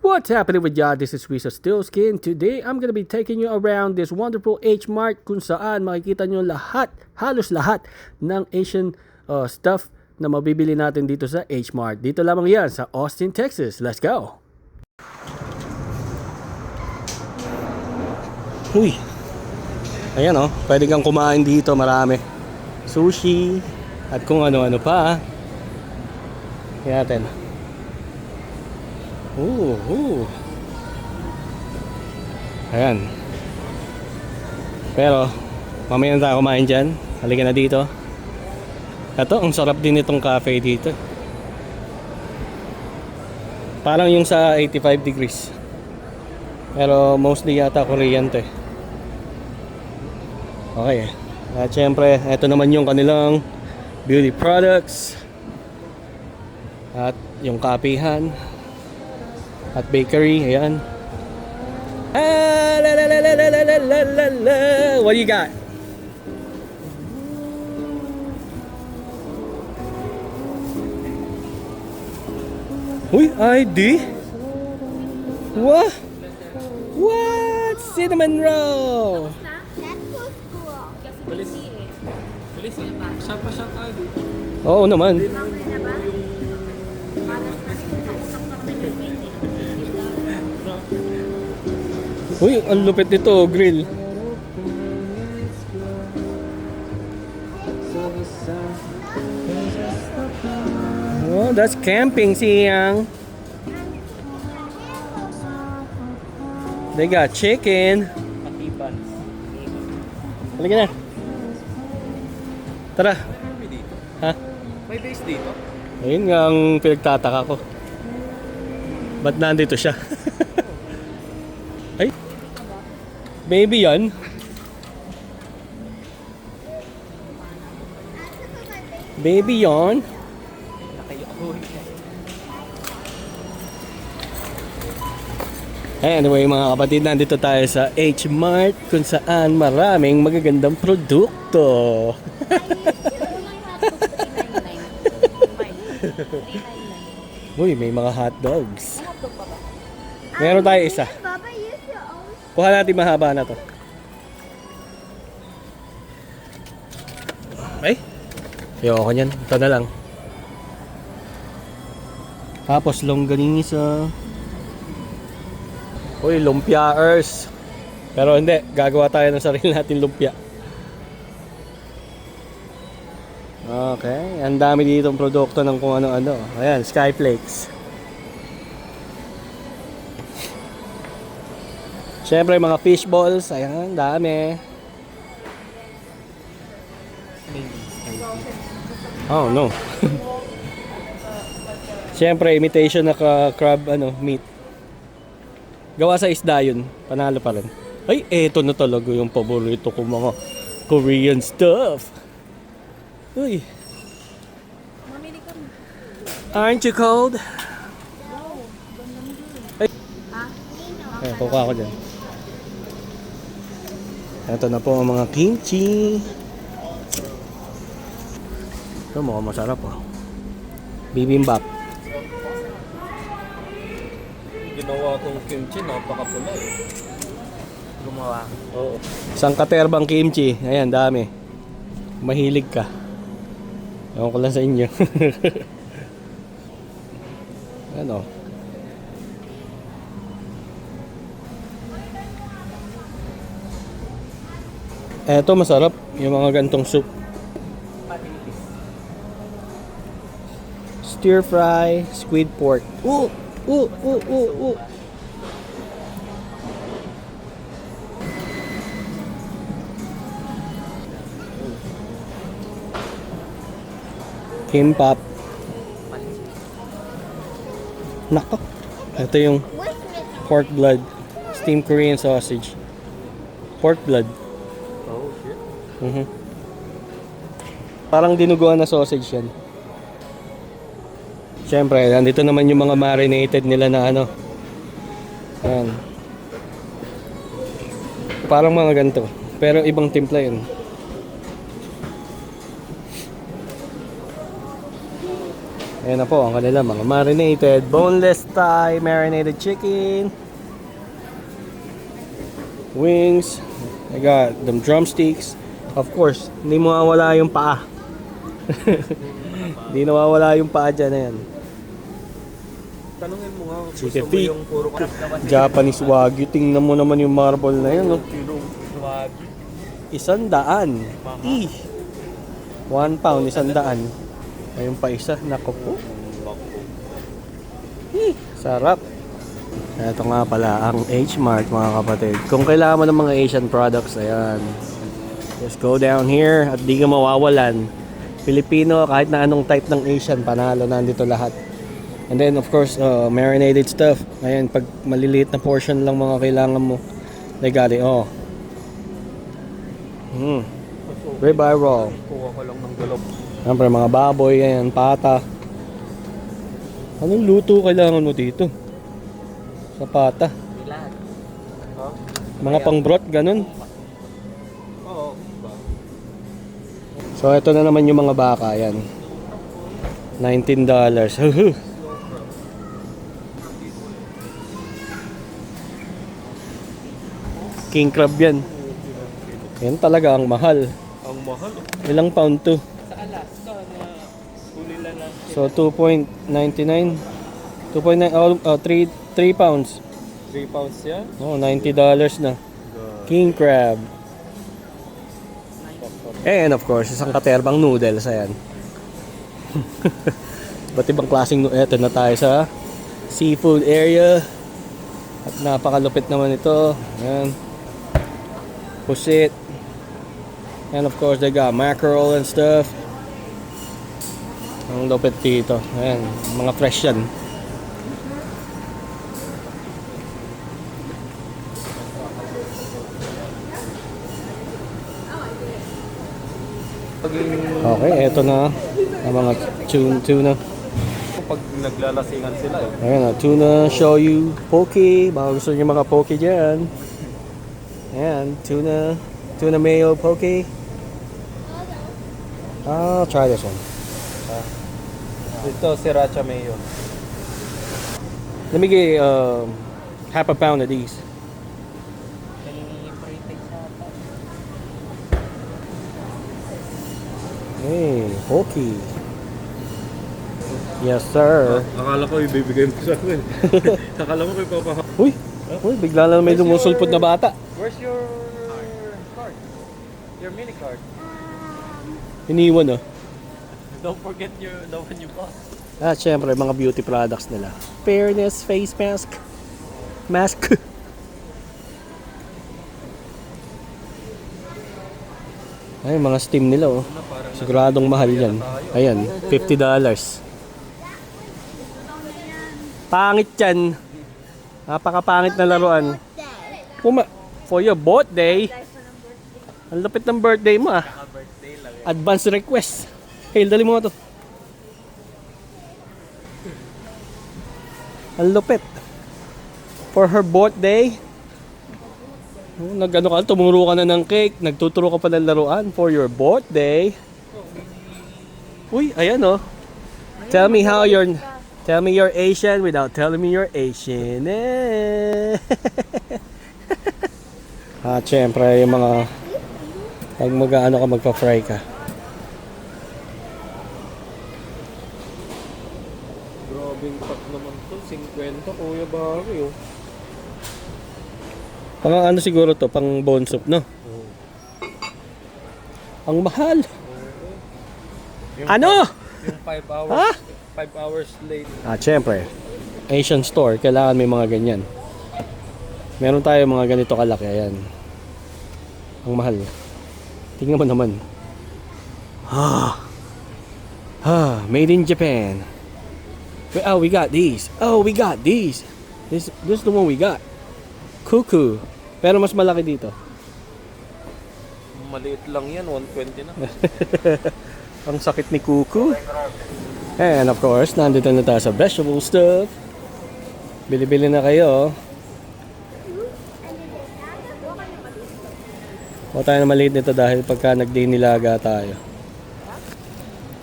What's happening with y'all? This is Rizzo Stillskin. Today, I'm gonna be taking you around this wonderful H-Mart kung saan makikita nyo lahat, halos lahat ng Asian uh, stuff na mabibili natin dito sa H-Mart. Dito lamang yan sa Austin, Texas. Let's go! Uy! Ayan oh, pwede kang kumain dito marami. Sushi at kung ano-ano pa. Kaya natin. Ooh, ooh. Ayan. Pero, mamaya na tayo kumain dyan. Halika na dito. Ito, ang sarap din itong cafe dito. Parang yung sa 85 degrees. Pero mostly yata Korean to eh. Okay. At syempre, ito naman yung kanilang beauty products. At yung kapihan. At bakery, ayan. Ah, la la la la la la la la la. What do you got? Uy, ID? What? What? Cinnamon roll! Oo naman. Uy, ang lupit nito, grill. Oh, that's camping, siyang. They got chicken. Halika na. Tara. Ha? May base dito? Ayun nga ang pinagtataka ko. Ba't nandito siya? Ay. Baby yan. Baby yon. Anyway mga kapatid, nandito tayo sa H-Mart kung saan maraming magagandang produkto. Uy, may mga hot dogs. Meron tayo isa. Kuha natin mahaba na to. Ay? Ayoko niyan. Ito na lang. Tapos longganisa. Uy, lumpiaers. Pero hindi, gagawa tayo ng sarili natin lumpia. Okay, ang dami ditong produkto ng kung ano-ano. Ayan, Skyflakes. Siyempre, mga fish balls. Ayan, dami. Oh, no. Siyempre, imitation na ka crab ano, meat. Gawa sa isda yun. Panalo pa rin. Ay, eto na talaga yung paborito ko mga Korean stuff. Uy. Aren't you cold? Ay. Ay, kukuha ko dyan. Ito na po ang mga kimchi. Ito mukhang masarap oh. Bibimbap. Ginawa kong kimchi, napakapula eh. Gumawa. Oo. Isang katerbang kimchi. Ayan, dami. Mahilig ka. Ewan ko lang sa inyo. ano? Eto masarap. Yung mga gantong soup. Stir fry, squid pork. Ooh! Ooh! Ooh! Ooh! Ooh! Kimbap. Nako. Ito yung pork blood. Steamed Korean sausage. Pork blood. Mhm. Parang dinuguan na sausage yan. Siyempre, nandito naman yung mga marinated nila na ano. Ayan. Parang mga ganito. Pero ibang timpla yun. Ayan na po ang kanila mga marinated, boneless thigh, marinated chicken, wings, I got them drumsticks. Of course, hindi mawawala yung paa. Hindi nawawala yung paa dyan, ayan. Tanungin mo nga, gusto Chicken mo yung puro ka. Japanese Wagyu, tingnan mo naman yung marble na. Oh. Wagi. Isang daan. Eh. One pound, isang daan. Ayun pa isa, nako po. Eh, sarap. Ito nga pala ang H-Mart mga kapatid. Kung kailangan mo ng mga Asian products, ayan. Just go down here at di ka mawawalan. Filipino, kahit na anong type ng Asian, panalo nandito lahat. And then of course, uh, marinated stuff. Ayan, pag maliliit na portion lang mga kailangan mo, they got it all. Hmm. Ribeye roll. Kuha ko lang ng galop. Siyempre mga baboy, ayan, pata. Anong luto kailangan mo dito? Sa pata. Mga pang broth, ganun. So ito na naman yung mga baka, ayan. $19. King crab yan. Yan talaga ang mahal. Ang mahal. Ilang pound to? Sa Alaska na huli lang lang. So 2.99 2.9 oh, oh 3 3 pounds. 3 pounds yan. Oh, 90 dollars na. King crab. And of course, isang katerbang noodles ayan. Ba't ibang klaseng noodles? Eto na tayo sa seafood area. At napakalupit naman ito. Ayan. Pusit. And of course, they got mackerel and stuff. Ang lupit dito. Ayan, mga fresh yan. Okay, eto na ang mga tuna. tuna. pag naglalasingan sila eh. Ayan na, tuna, shoyu, poke. Baka gusto niyo mga poke dyan. Ayan, tuna, tuna mayo, poke. I'll try this one. Ito, sriracha mayo. Let me get um, half a pound of these. Hey, poke. Yes, sir. Akala ko ibibigay mo sa akin. Akala mo kay Papa. Uy, uy, bigla na may lumusulpot na bata. Where's your card? Your mini card. Iniwan oh. Don't forget your the one you bought. At syempre, mga beauty products nila. Fairness face mask. Mask. Ay, mga steam nila oh. Siguradong mahal yan. Ayan, $50. Pangit yan. Napakapangit na laruan. Puma, for your birthday. Ang lapit ng birthday mo ah. Advance request. Hail, dali mo to. Ang lupit. For her birthday. Oh, Nag-ano ka, tumuro ka na ng cake, nagtuturo ka pa ng laruan for your birthday. Uy, ayan oh. Tell me how you're Tell me you're Asian without telling me you're Asian. Eh. At syempre yung mga pag mag-ano ka magpa-fry ka. Grabing pack naman to. 50 kuya Barry oh. Pang ano siguro to, pang bone soup, no? Ang mahal. Yung, Ano? Yung 5 hours. Ha? 5 hours late. Ah, syempre. Asian store, kailangan may mga ganyan. Meron tayo mga ganito kalaki, ayan. Ang mahal. Tingnan mo naman. Ah. Ah, made in Japan. Oh, we got these. Oh, we got these. This this is the one we got. Cuckoo. Pero mas malaki dito. Maliit lang yan. 120 na. Ang sakit ni Kuku. And of course, nandito na tayo sa vegetable stuff. Bili-bili na kayo. Huwag tayo na maliit nito dahil pagka nagdinilaga tayo.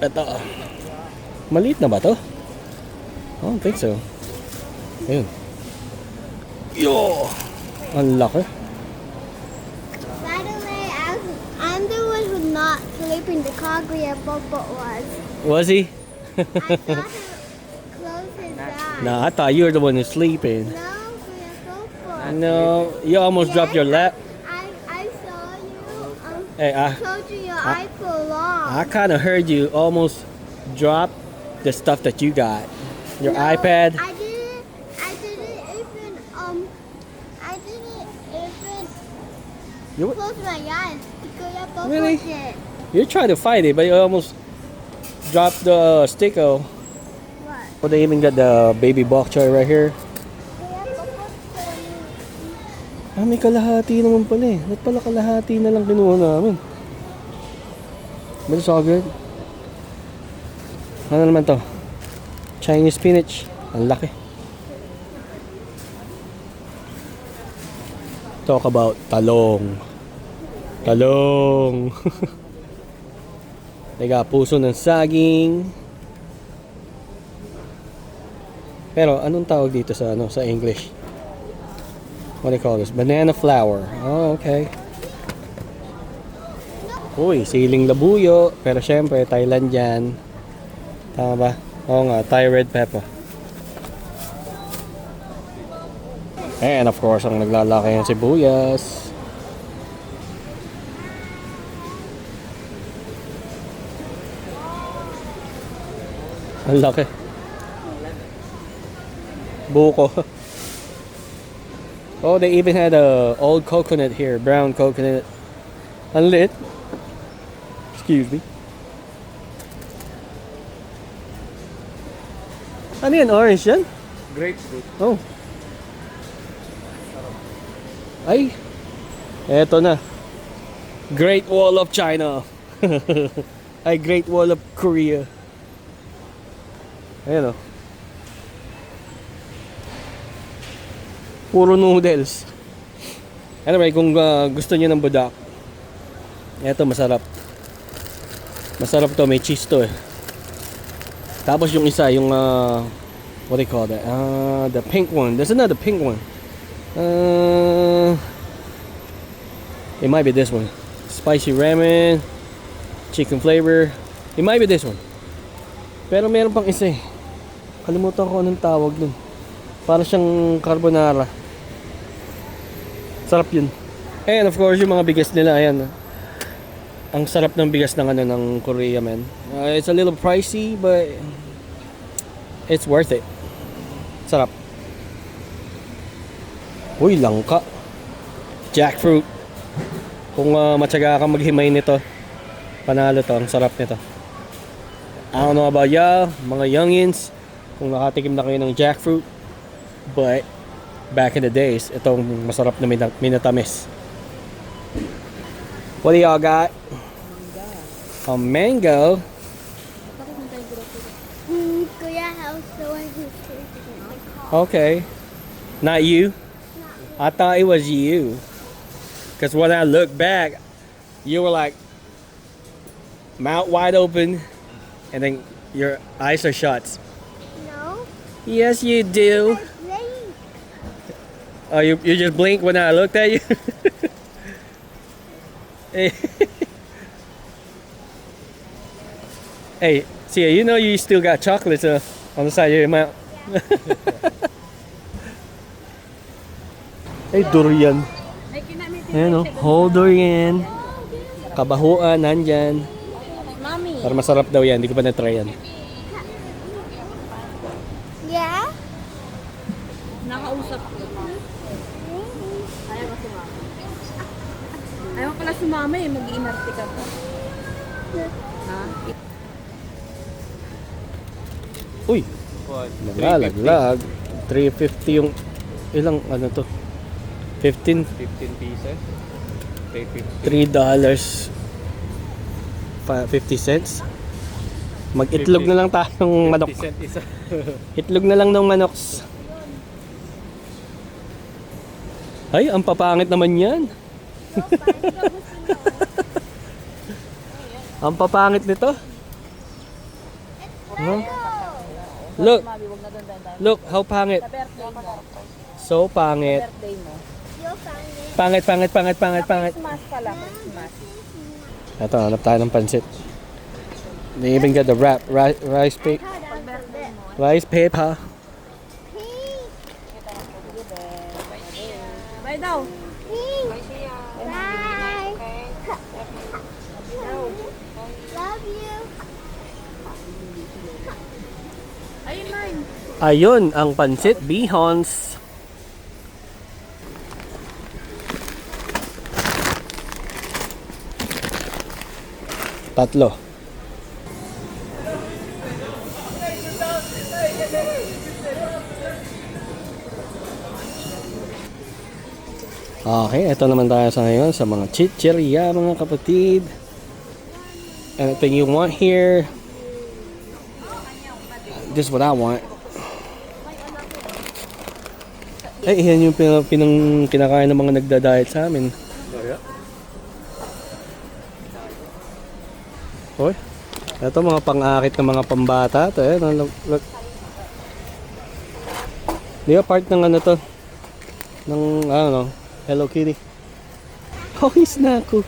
Ito. Maliit na ba to? I don't think so. Ayun. Yo! Ang laki. By the way, I was, I'm the one who not sleeping. The car where Bobo was. Was he? I saw him close his eyes. Nah, I thought you were the one who's sleeping. No, where Bobo. No, you almost dropped your lap. I, I saw you. Um, Hey, I, told you your I- eye pulled off. I kind of heard you almost drop the stuff that you got. Your No, iPad. I You, close my eyes Really? you're trying to fight it, but you almost dropped the sticker. What? Oh, they even got the baby bok choy right here. Ah, may kalahati naman pala eh. Ba't pala kalahati na lang kinuha namin? But it's all good. Ano naman to? Chinese spinach. Ang laki. Talk about talong. Talong. Got puso ng saging. Pero anong tawag dito sa ano sa English? What do you call this? Banana flour. Oh, okay. Uy, siling labuyo. Pero syempre, Thailand yan. Tama ba? Oo nga, Thai red pepper. And of course, ang naglalaki yung sibuyas. Ang laki. Buko. Oh, they even had a old coconut here, brown coconut. Unlit. Excuse me. Ano yan? Orange yan? Grapefruit. Oh. Ay. Eto na. Great Wall of China. Ay, Great Wall of Korea. Ayan o. Puro noodles. Anyway, kung uh, gusto niyo ng budak, eto masarap. Masarap to, may cheese to eh. Tapos yung isa, yung uh, what do you call that? Uh, the pink one. There's another pink one. Uh, it might be this one. Spicy ramen, chicken flavor. It might be this one. Pero meron pang isa eh. Kalimutan ko anong tawag dun. Para siyang carbonara. Sarap yun. And of course, yung mga bigas nila, ayan. Ang sarap ng bigas ng ano ng Korea, man. Uh, it's a little pricey, but it's worth it. Sarap. Uy, langka. Jackfruit. Kung uh, matyaga ka maghimay nito, panalo to. Ang sarap nito. I don't know about y'all, mga youngins, kung nakatikim na kayo ng jackfruit. But, back in the days, itong masarap na mina- minatamis. What do y'all got? A mango. Okay. Not you? I thought it was you. Because when I look back, you were like mouth wide open and then your eyes are shut. No. Yes, you do. Oh, you, you just blinked when I looked at you? hey. hey, see, you know you still got chocolates uh, on the side of your mouth. hey, durian. Ayan o, whole durian. Kabahuan, nandyan. Para masarap daw yan, hindi ko pa na-try yan. Yeah. Nakausap ko. Ayaw ko sumama. Ayaw pala sumama eh. Mag-iinarte ka pa. Ha? Uy, naglalaglag. 350 yung ilang ano to? 15 15 pieces. 350. 3 dollars 50 cents. Mag-itlog na lang tayong manok. 50. Itlog na lang ng manok. Ay, ang papangit naman yan. ang papangit nito. Huh? Look. Look, how pangit. Sa birthday mo. So pangit. Pangit, pangit, pangit, pangit, pangit. Christmas pala. Christmas. Ito, hanap tayo ng pansit. They even got the wrap, rice, rice, pa- Hold on. The rice paper. pink. Bye daw. Bye. Love you. Ayun, ang pansit bihons. Tatlo. Okay, ito naman tayo sa ngayon sa mga chicheria mga kapatid. Anything you want here? This is what I want. Eh, yan yung pinang, pinang kinakain ng mga nagda-diet sa amin. Hoy. Ito mga pang-akit ng mga pambata. Ito, eh. Look. Di ba part ng ano to? Ng, ano, Hello Kitty. Oh, he's Naku.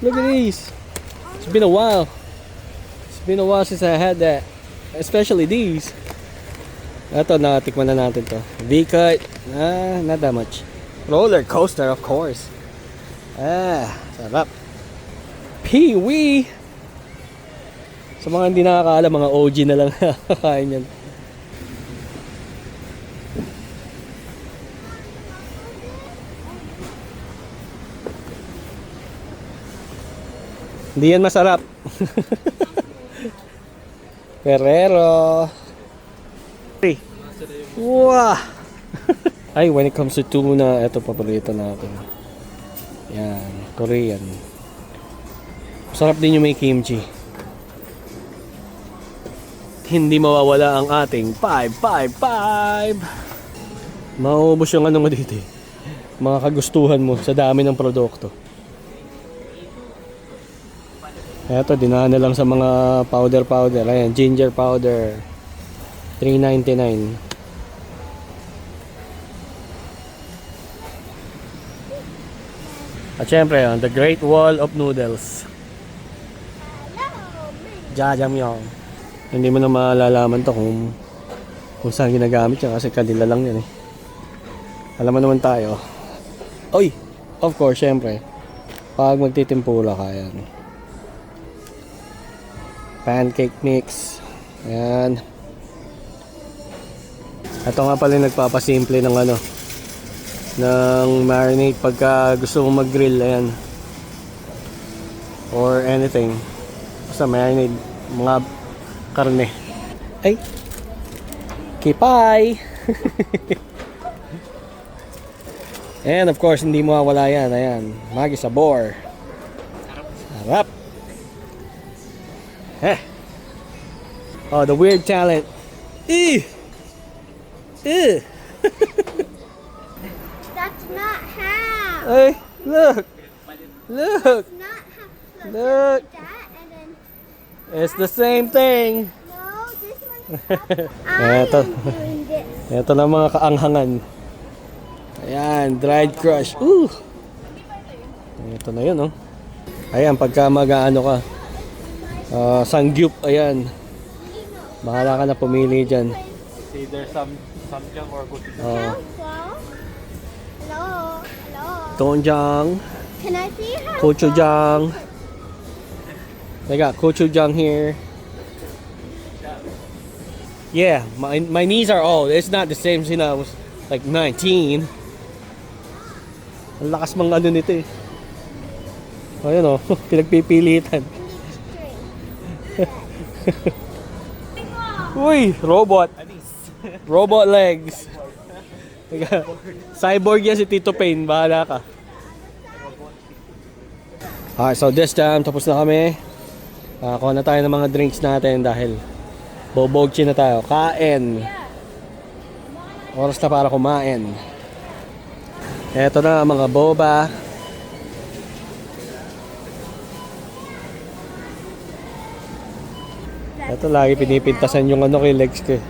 Look at these. It's been a while. It's been a while since I had that. Especially these. Ito, natikman na natin to. V-cut. Ah, not that much. Roller coaster, of course. Ah, sarap. Pee-wee! Sa mga hindi nakakaalam, mga OG na lang nakakain yan. Hindi yan masarap. Ferrero. Hey. Wow! Ay, when it comes to tuna, ito paborito natin. Yan, Korean. Sarap din yung may kimchi. Hindi mawawala ang ating 555. Maubos yung ano mo dito eh. Mga kagustuhan mo sa dami ng produkto. Eto, dinaan na lang sa mga powder-powder. Ayan, ginger powder. 3.99. At syempre, yun, the Great Wall of Noodles. Jajangmyeon. Hindi mo na malalaman to kung kung saan ginagamit yan kasi kanila lang yan eh. Alam mo naman tayo. Oy! Of course, syempre. Pag magtitimpula ka yan. Pancake mix. Ayan. Ito nga pala yung nagpapasimple ng ano ng marinade pagka gusto mong mag-grill ayan or anything basta marinade mga karne. Ay. Kipay. And of course hindi mawawala yan. Ayan. Magi sabor. Sarap. Eh. Oh the weird talent. Eh eh That's not how. Hey, look. Look. Look, Look. that and then It's the same thing. no, this one's I Eto. am doing this. Ito na mga kaanghangan. Ayan, dried crush. Ooh. Ito na yun, oh. Ayan, pagka mag-ano ka. Uh, sangyup, ayan. Bahala ka na pumili dyan. It's either some samgyang or gochujang. Oh. Hello? Hello? Hello? Doenjang, Can I see how? gochujang. They got gochujang here. Yeah, my, my knees are old. It's not the same since I was like 19. Ang lakas mga ano nito eh. Ayun oh, pinagpipilitan. Uy, robot. Robot legs. Cyborg yan si Tito Payne. Bahala ka. Alright, so this time, tapos na kami. Uh, kuha na tayo ng mga drinks natin dahil bobogchi na tayo. Kain. Oras na para kumain. Eto na mga boba. Ito lagi pinipintasan yung ano kay legs ko. eh.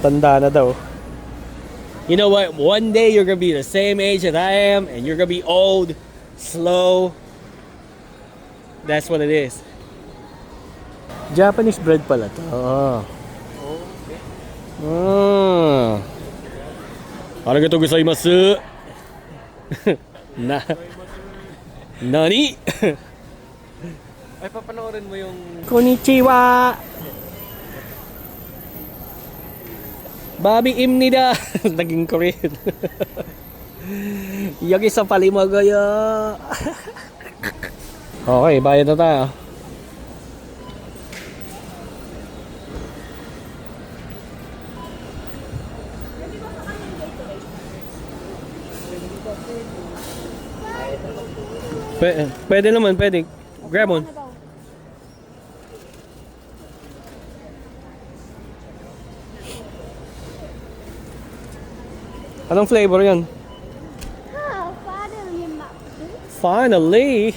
Tanda na daw. You know what? One day you're gonna be the same age that I am, and you're gonna be old, slow. That's what it is. Japanese bread pala to. Oh. Ah. Arigatou gozaimasu. Na. Nani? Ay, papanoorin mo yung... Konnichiwa. Babi imnida. Naging Korean. Yagi sa palimagaya. Okay, bayad na tayo. Pwede, pwede naman, pwede. Grab one. Anong flavor yan? Oh, finally, Finally!